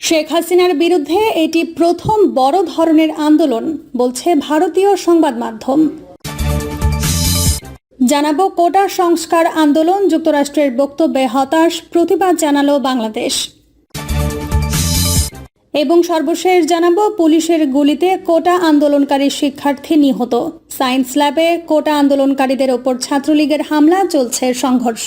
শেখ হাসিনার বিরুদ্ধে এটি প্রথম বড় ধরনের আন্দোলন, বলছে ভারতীয় সংবাদ মাধ্যম। জানাব কোটা সংস্কার আন্দোলন, যুক্তরাষ্ট্রের বক্তব্যে হতাশ, প্রতিবাদ জানালো বাংলাদেশ। এবং সর্বশেষ জানাব পুলিশের গুলিতে কোটা আন্দোলনকারী শিক্ষার্থী নিহত। সায়েন্স ল্যাবে কোটা আন্দোলনকারীদের ওপর ছাত্রলীগের হামলা, চলছে সংঘর্ষ।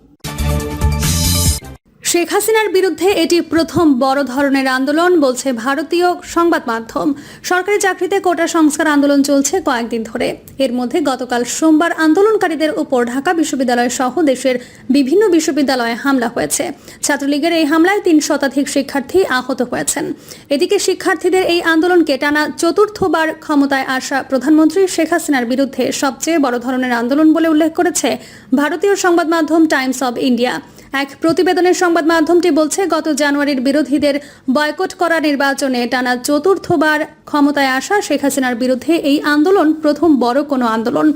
শেখ হাসিনার বিরুদ্ধে এটি প্রথম বড় ধরনের আন্দোলন, বলছে ভারতীয় সংবাদ মাধ্যম। সরকারি চাকরিতে কোটা সংস্কার আন্দোলন চলছে কয়েকদিন ধরে। এর মধ্যে গতকাল সোমবার আন্দোলনকারীদের উপর ঢাকা বিশ্ববিদ্যালয় সহ দেশের বিভিন্ন বিশ্ববিদ্যালয়ে হামলা হয়েছে। ছাত্রলীগের এই হামলায় তিন শতাধিক শিক্ষার্থী আহত হয়েছেন। এদিকে শিক্ষার্থীদের এই আন্দোলনকে টানা চতুর্থবার ক্ষমতায় আসা প্রধানমন্ত্রী শেখ হাসিনার বিরুদ্ধে সবচেয়ে বড় ধরনের আন্দোলন বলে উল্লেখ করেছে ভারতীয় সংবাদ মাধ্যম টাইমস অব ইন্ডিয়া। এক প্রতিবেদনের সংবাদ মাধ্যমটি বলছে, গত জানুয়ারির বিরোধীদের বয়কট করা নির্বাচনে টানা চতুর্থবার ক্ষমতায় আসা শেখ হাসিনার বিরুদ্ধে এই আন্দোলন প্রথম বড় কোনো আন্দোলন।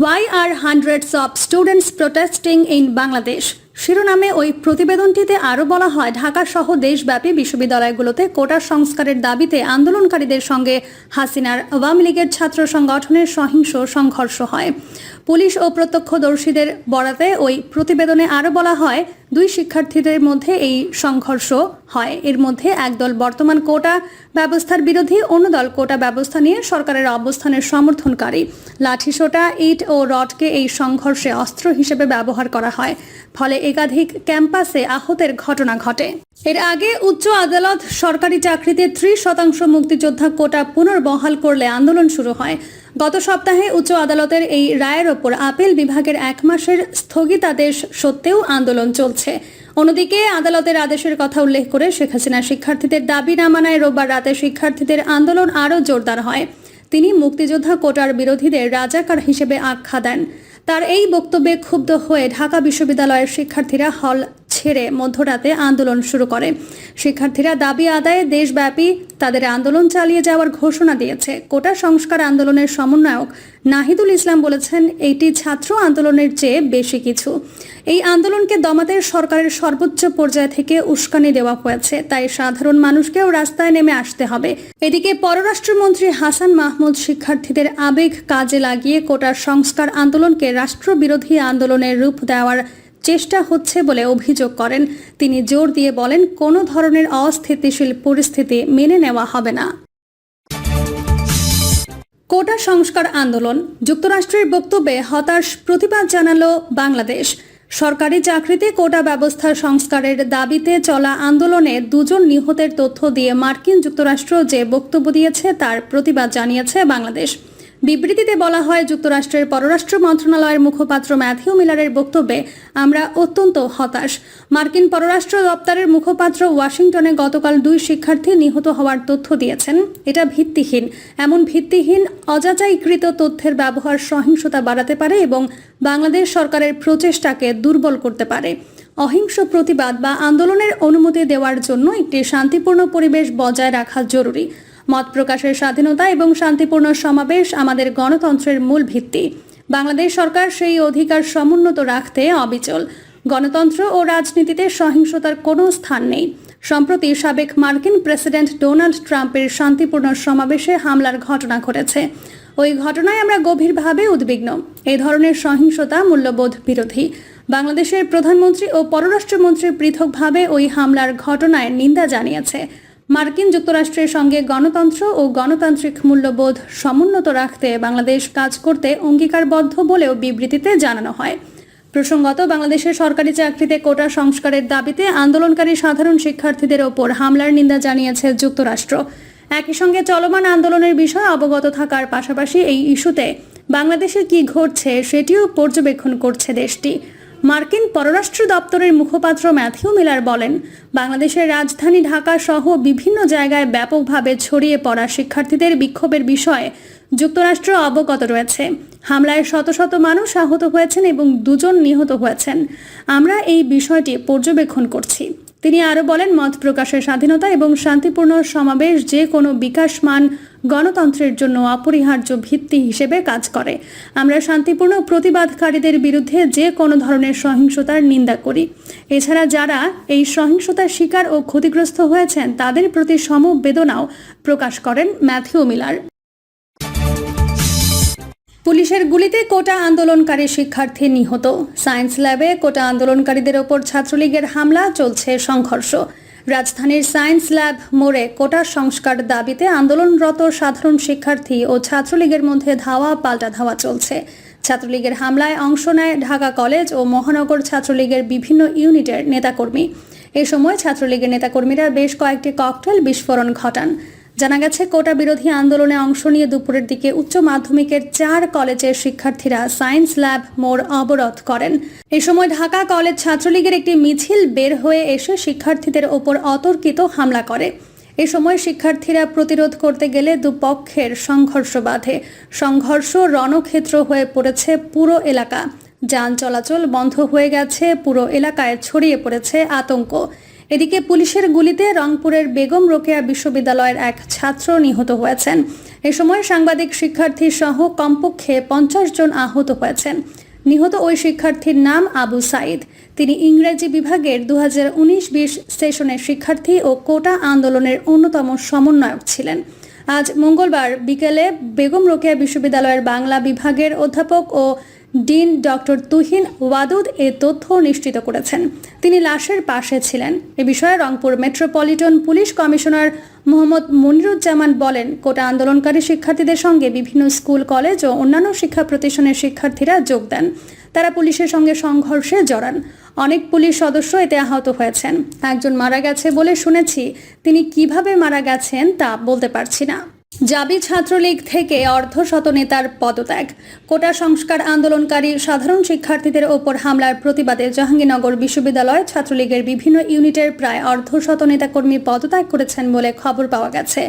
Why are hundreds of students protesting in Bangladesh. শিরোনামে ওই প্রতিবেদনটিতে আরও বলা হয়, ঢাকা সহ দেশব্যাপী বিশ্ববিদ্যালয়গুলোতে কোটা সংস্কারের দাবিতে আন্দোলনকারীদের সঙ্গে হাসিনার আওয়ামী লীগের ছাত্র সংগঠনের সহিংস সংঘর্ষ হয়। পুলিশ ও প্রত্যক্ষদর্শীদের বরাতে ওই প্রতিবেদনে আরও বলা হয়, দুই শিক্ষার্থীদের মধ্যে এই সংঘর্ষ হয়। এর মধ্যে একদল বর্তমান কোটা ব্যবস্থার বিরোধী, অন্য দল কোটা ব্যবস্থা নিয়ে সরকারের অবস্থানের সমর্থনকারী। লাঠিসোটা, ইট ও রডকে এই সংঘর্ষে অস্ত্র হিসেবে ব্যবহার করা হয়। ফলে একাধিক ক্যাম্পাসে আহতের ঘটনা ঘটে। এর আগে উচ্চ আদালত সরকারি চাকরিতে ত্রিশ শতাংশ মুক্তিযোদ্ধা কোটা পুনর্বহাল করলে আন্দোলন শুরু হয়। গত সপ্তাহে উচ্চ আদালতের এই রায়ের ওপর আপিল বিভাগের এক মাসের স্থগিতাদেশ সত্ত্বেও আন্দোলন চলছে। অন্যদিকে আদালতের আদেশের কথা উল্লেখ করে শেখ হাসিনা শিক্ষার্থীদের দাবি না মানায় রোববার রাতে শিক্ষার্থীদের আন্দোলন আরও জোরদার হয়। তিনি মুক্তিযোদ্ধা কোটার বিরোধীদের রাজাকার হিসেবে আখ্যা দেন। তার এই বক্তব্যে ক্ষুব্ধ হয়ে ঢাকা বিশ্ববিদ্যালয়ের শিক্ষার্থীরা হল ছেড়ে মধ্যরাতে আন্দোলন শুরু করে। শিক্ষার্থীরা দাবি আদায়ে দেশব্যাপী তাদের আন্দোলন চালিয়ে যাওয়ার ঘোষণা দিয়েছে। কোটা সংস্কার আন্দোলনের সমন্বয়ক নাহিদুল ইসলাম বলেছেন, এটি ছাত্র আন্দোলনের চেয়ে বেশি কিছু। এই আন্দোলনকে দমাতে সরকারের সর্বোচ্চ পর্যায় থেকে উস্কানি দেওয়া হয়েছে। তাই সাধারণ মানুষকেও রাস্তায় নেমে আসতে হবে। এদিকে পররাষ্ট্রমন্ত্রী হাসান মাহমুদ শিক্ষার্থীদের আবেগ কাজে লাগিয়ে কোটা সংস্কার আন্দোলনকে রাষ্ট্রবিরোধী আন্দোলনের রূপ দেওয়ার চেষ্টা হচ্ছে বলে অভিযোগ করেন। তিনি জোর দিয়ে বলেন, কোনো ধরনের অস্থিতিশীল পরিস্থিতি মেনে নেওয়া হবে না। কোটা সংস্কার আন্দোলন, যুক্তরাষ্ট্রের বক্তব্যে হতাশ প্রতিবাদ জানালো বাংলাদেশ। সরকারি চাকরিতে কোটা ব্যবস্থা সংস্কারের দাবিতে চলা আন্দোলনে দুজন নিহতের তথ্য দিয়ে মার্কিন যুক্তরাষ্ট্র যে বক্তব্য দিয়েছে, তার প্রতিবাদ জানিয়েছে বাংলাদেশ। বিবৃতিতে বলা হয়, যুক্তরাষ্ট্রের পররাষ্ট্র মন্ত্রণালয়ের মুখপাত্র ম্যাথিউ মিলারের বক্তব্যে, আমরা অত্যন্ত হতাশ। মার্কিন পররাষ্ট্র দপ্তরের মুখপাত্র ওয়াশিংটনে গতকাল দুই শিক্ষার্থী নিহত হওয়ার তথ্য দিয়েছেন। এটা ভিত্তিহীন। এমন ভিত্তিহীন, অযাচাইকৃত তথ্যের ব্যবহার সহিংসতা বাড়াতে পারে এবং বাংলাদেশ সরকারের প্রচেষ্টাকে দুর্বল করতে পারে। অহিংস প্রতিবাদ বা আন্দোলনের অনুমতি দেওয়ার জন্য একটি শান্তিপূর্ণ পরিবেশ বজায় রাখা জরুরি। মত প্রকাশের স্বাধীনতা এবং শান্তিপূর্ণ সমাবেশ আমাদের গণতন্ত্রের মূল ভিত্তি। বাংলাদেশ সরকার সেই অধিকার সমুন্নত রাখতে অবিচল। গণতন্ত্র ও রাজনীতিতে সহিংসতার কোনো স্থান নেই। সম্প্রতি সাবেক মার্কিন প্রেসিডেন্ট ডোনাল্ড ট্রাম্পের শান্তিপূর্ণ সমাবেশে হামলার ঘটনা ঘটেছে। ওই ঘটনায় আমরা গভীরভাবে উদ্বিগ্ন। এ ধরনের সহিংসতা মূল্যবোধ বিরোধী। বাংলাদেশের প্রধানমন্ত্রী ও পররাষ্ট্রমন্ত্রী পৃথকভাবে ওই হামলার ঘটনায় নিন্দা জানিয়েছে। মার্কিন যুক্তরাষ্ট্রের সঙ্গে গণতন্ত্র ও গণতান্ত্রিক মূল্যবোধ সমুন্নত রাখতে বাংলাদেশ কাজ করতে অঙ্গীকারবদ্ধ বলেও বিবৃতিতে জানানো হয়। প্রসঙ্গত, বাংলাদেশের সরকারি চাকরিতে কোটা সংস্কারের দাবিতে আন্দোলনকারী সাধারণ শিক্ষার্থীদের ওপর হামলার নিন্দা জানিয়েছে যুক্তরাষ্ট্র। একই সঙ্গে চলমান আন্দোলনের বিষয়ে অবগত থাকার পাশাপাশি এই ইস্যুতে বাংলাদেশে কি ঘটছে সেটিও পর্যবেক্ষণ করছে দেশটি। মার্কিন পররাষ্ট্র দপ্তরের মুখপাত্র ম্যাথিউ মিলার বলেন, বাংলাদেশের রাজধানী ঢাকা সহ বিভিন্ন জায়গায় ব্যাপকভাবে ছড়িয়ে পড়া শিক্ষার্থীদের বিক্ষোভের বিষয়ে যুক্তরাষ্ট্র অবগত রয়েছে। হামলায় শত শত মানুষ আহত হয়েছেন এবং দুজন নিহত হয়েছেন। আমরা এই বিষয়টি পর্যবেক্ষণ করছি। তিনি আরও বলেন, মত প্রকাশের স্বাধীনতা এবং শান্তিপূর্ণ সমাবেশ যে কোনো বিকাশমান গণতন্ত্রের জন্য অপরিহার্য ভিত্তি হিসেবে কাজ করে। আমরা শান্তিপূর্ণ প্রতিবাদকারীদের বিরুদ্ধে যে কোনো ধরনের সহিংসতার নিন্দা করি। এছাড়া যারা এই সহিংসতার শিকার ও ক্ষতিগ্রস্ত হয়েছেন, তাদের প্রতি সমবেদনাও প্রকাশ করেন ম্যাথিউ মিলার। পুলিশের গুলিতে কোটা আন্দোলনকারী শিক্ষার্থী নিহত। সায়েন্স ল্যাবে কোটা আন্দোলনকারীদের ওপর ছাত্রলীগের হামলা, চলছে সংঘর্ষ। রাজধানীর সায়েন্স ল্যাব মোড়ে কোটা সংস্কার দাবিতে আন্দোলনরত সাধারণ শিক্ষার্থী ও ছাত্রলীগের মধ্যে ধাওয়া, পাল্টা ধাওয়া চলছে। ছাত্রলীগের হামলায় অংশ নেয় ঢাকা কলেজ ও মহানগর ছাত্রলীগের বিভিন্ন ইউনিটের নেতাকর্মী। এ সময় ছাত্রলীগের নেতাকর্মীরা বেশ কয়েকটি ককটেল বিস্ফোরণ ঘটান। জানা গেছে, কোটা বিরোধী আন্দোলনে অংশ নিয়ে দুপুরের দিকে উচ্চ মাধ্যমিকের চার কলেজের শিক্ষার্থীরা সায়েন্স ল্যাব মোড় অবরোধ করেন। এ সময় ঢাকা কলেজ ছাত্রলীগের একটি মিছিল বের হয়ে এসে শিক্ষার্থীদের ওপর অতর্কিত হামলা করে। এ সময় শিক্ষার্থীরা প্রতিরোধ করতে গেলে দুপক্ষের সংঘর্ষ বাধে। সংঘর্ষ রণক্ষেত্র হয়ে পড়েছে পুরো এলাকা। যান চলাচল বন্ধ হয়ে গেছে, পুরো এলাকায় ছড়িয়ে পড়েছে আতঙ্ক। এদিকে পুলিশের গুলিতে রংপুরের বেগম রোকেয়া বিশ্ববিদ্যালয়ের এক ছাত্র নিহত হয়েছেন। এ সময় সাংবাদিক শিক্ষার্থী সহ কমপক্ষে পঞ্চাশ জন আহত হয়েছেন। নিহত ওই শিক্ষার্থীর নাম আবু সাইদ। তিনি ইংরেজি বিভাগের দু হাজার উনিশ বিশ সেশনের শিক্ষার্থী ও কোটা আন্দোলনের অন্যতম সমন্বয়ক ছিলেন। আজ মঙ্গলবার বিকেলে বেগম রোকেয়া বিশ্ববিদ্যালয়ের বাংলা বিভাগের অধ্যাপক ও ডিন ডক্টর তুহিন ওয়াদুদ এ তথ্য নিশ্চিত করেছেন। তিনি লাশের পাশে ছিলেন। এ বিষয়ে Rangpur metropolitan police commissioner Mohammad Moniruzzaman বলেন, কোটা আন্দোলনকারী শিক্ষার্থীদের সঙ্গে বিভিন্ন স্কুল, কলেজ ও অন্যান্য শিক্ষা প্রতিষ্ঠানের শিক্ষার্থীরা যোগ দেন। তারা পুলিশের সঙ্গে সংঘর্ষে জড়ান। অনেক পুলিশ সদস্য এতে আহত হয়েছেন। একজন মারা গেছে বলে শুনেছি। তিনি কীভাবে মারা গেছেন তা বলতে পারছি না। জাবি ছাত্রলীগ থেকে অর্ধশত নেতার পদত্যাগ। কোটা সংস্কার আন্দোলনকারী সাধারণ শিক্ষার্থীদের ওপর হামলার প্রতিবাদে জাহাঙ্গীরনগর বিশ্ববিদ্যালয় ছাত্রলীগের বিভিন্ন ইউনিটের প্রায় অর্ধশত নেতাকর্মী পদত্যাগ করেছেন বলে খবর পাওয়া গেছে।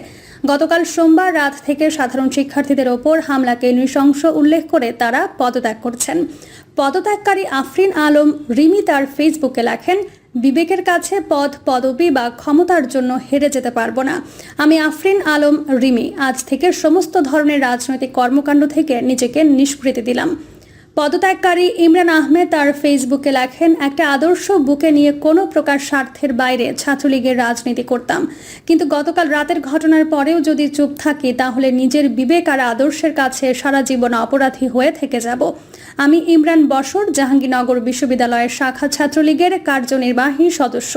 গতকাল সোমবার রাত থেকে সাধারণ শিক্ষার্থীদের ওপর হামলাকে নৃশংস উল্লেখ করে তারা পদত্যাগ করছেন। পদত্যাগকারী আফরিন আলম রিমি তার ফেসবুকে লেখেন বিবেকের কাছে পদ পদবি বা ক্ষমতার জন্য হেরে যেতে পারব না। আমি আফরিন আলম, রিমি। আজ থেকে সমস্ত ধরনের রাজনৈতিক কর্মকাণ্ড থেকে নিজেকে নিষ্কৃতি দিলাম। পদত্যাগকারী ইমরান আহমেদ তার ফেসবুকে লেখেন, একটা আদর্শ বুকে নিয়ে কোনো প্রকার স্বার্থের বাইরে ছাত্রলীগের রাজনীতি করতাম। কিন্তু গতকাল রাতের ঘটনার পরেও যদি চুপ থাকি, তাহলে নিজের বিবেক আর আদর্শের কাছে সারা জীবন অপরাধী হয়ে থেকে যাব। আমি ইমরান বসর, জাহাঙ্গীরনগর বিশ্ববিদ্যালয়ের শাখা ছাত্রলীগের কার্যনির্বাহী সদস্য।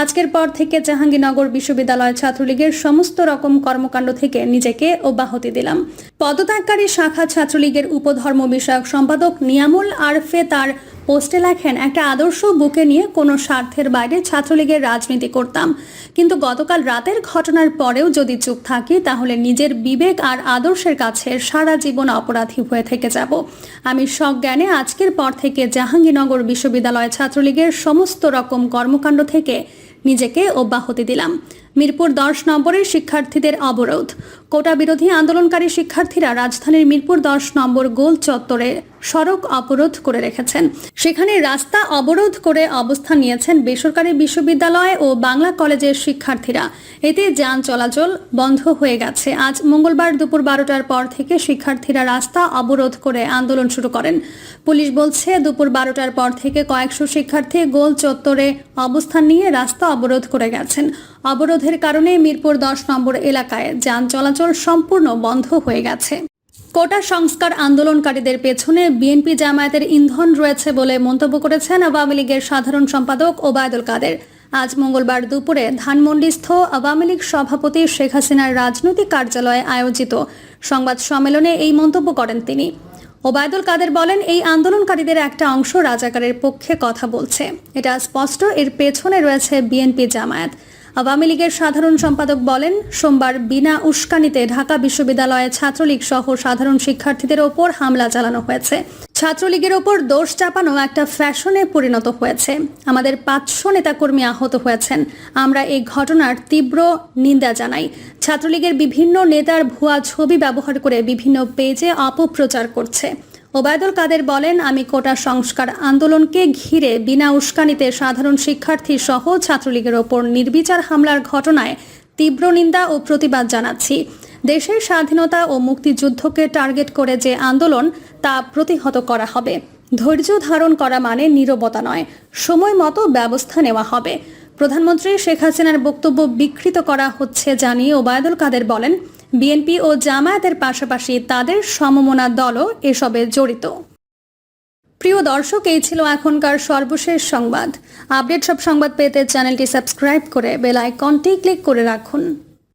আজকের পর থেকে জাহাঙ্গীরনগর বিশ্ববিদ্যালয় ছাত্রলীগের সমস্ত রকম কর্মকাণ্ড থেকে নিজেকে অব্যাহতি দিলাম। পদত্যাগকারী শাখা ছাত্রলীগের উপধর্ম বিষয়ক সম্পাদক নিয়ামুল আরফে তার পোস্টে লেখেন, একটা আদর্শ বুকে নিয়ে কোনো স্বার্থের বাইরে ছাত্রলীগের রাজনীতি করতাম। কিন্তু গতকাল রাতের ঘটনার পরেও যদি চুপ থাকি, তাহলে নিজের বিবেক আর আদর্শের কাছে সারা জীবন অপরাধী হয়ে থেকে যাব। আমি সজ্ঞানে আজকের পর থেকে জাহাঙ্গীরনগর বিশ্ববিদ্যালয় ছাত্রলীগের সমস্ত রকম কর্মকাণ্ড থেকে নিজেকে অব্যাহতি দিলাম। মিরপুর দশ নম্বরের শিক্ষার্থীদের অবরোধ। কোটা বিরোধী আন্দোলনকারী শিক্ষার্থীরা রাজধানীর মিরপুর দশ নম্বর গোল চত্বরে সড়ক অবরোধ করে রেখেছেন। সেখানে রাস্তা অবরোধ করে অবস্থান নিয়েছেন বেসরকারি বিশ্ববিদ্যালয় ও বাংলা কলেজের শিক্ষার্থীরা। এতে যান চলাচল বন্ধ হয়ে গেছে। আজ মঙ্গলবার দুপুর বারোটার পর থেকে শিক্ষার্থীরা রাস্তা অবরোধ করে আন্দোলন শুরু করেন। পুলিশ বলছে, দুপুর বারোটার পর থেকে কয়েকশো শিক্ষার্থী গোল চত্বরে অবস্থান নিয়ে রাস্তা অবরোধ করে গেছেন। অবরোধের কারণে মিরপুর দশ নম্বর এলাকায় যান চলাচল সম্পূর্ণ বন্ধ হয়ে গেছে। কোটা সংস্কার আন্দোলনকারীদের পেছনে বিএনপি জামায়াতের ইন্ধন রয়েছে বলে মন্তব্য করেছেন আওয়ামী লীগের সাধারণ সম্পাদক ওবায়দুল কাদের। আজ মঙ্গলবার দুপুরে ধানমন্ডিস্থ আওয়ামী লীগ সভাপতি শেখ হাসিনার রাজনৈতিক কার্যালয়ে আয়োজিত সংবাদ সম্মেলনে এই মন্তব্য করেন তিনি। ওবায়দুল কাদের বলেন, এই আন্দোলনকারীদের একটা অংশ রাজাকারের পক্ষে কথা বলছে। এটা স্পষ্ট, এর পেছনে রয়েছে বিএনপি জামায়াত। আওয়ামী লীগের সাধারণ সম্পাদক বলেন, সোমবার বিনা উস্কানিতে ঢাকা বিশ্ববিদ্যালয়ে ছাত্রলীগ সহ সাধারণ শিক্ষার্থীদের ওপর হামলা চালানো হয়েছে। ছাত্রলীগের ওপর দোষ চাপানো একটা ফ্যাশনে পরিণত হয়েছে। আমাদের পাঁচশো নেতাকর্মী আহত হয়েছেন। আমরা এই ঘটনার তীব্র নিন্দা জানাই। ছাত্রলীগের বিভিন্ন নেতার ভুয়া ছবি ব্যবহার করে বিভিন্ন পেজে অপপ্রচার করছে। ওবায়দুল কাদের বলেন, আমি কোটা সংস্কার আন্দোলনকে ঘিরে বিনা উস্কানিতে সাধারণ শিক্ষার্থী সহ ছাত্রলীগের ওপর নির্বিচার হামলার ঘটনায় তীব্র নিন্দা ও প্রতিবাদ জানাচ্ছি। দেশের স্বাধীনতা ও মুক্তিযুদ্ধকে টার্গেট করে যে আন্দোলন, তা প্রতিহত করা হবে। ধৈর্য ধারণ করা মানে নীরবতা নয়, সময় মতো ব্যবস্থা নেওয়া হবে। প্রধানমন্ত্রী শেখ হাসিনার বক্তব্য বিকৃত করা হচ্ছে জানিয়ে ওবায়দুল কাদের বলেন বিএনপি ও জামায়াতের পাশাপাশি তাদের সমমনা দলও এসবে জড়িত। প্রিয় দর্শক, এই ছিল এখনকার সর্বশেষ সংবাদ। আপডেট সব সংবাদ পেতে চ্যানেলটি সাবস্ক্রাইব করে বেল আইকনটি ক্লিক করে রাখুন।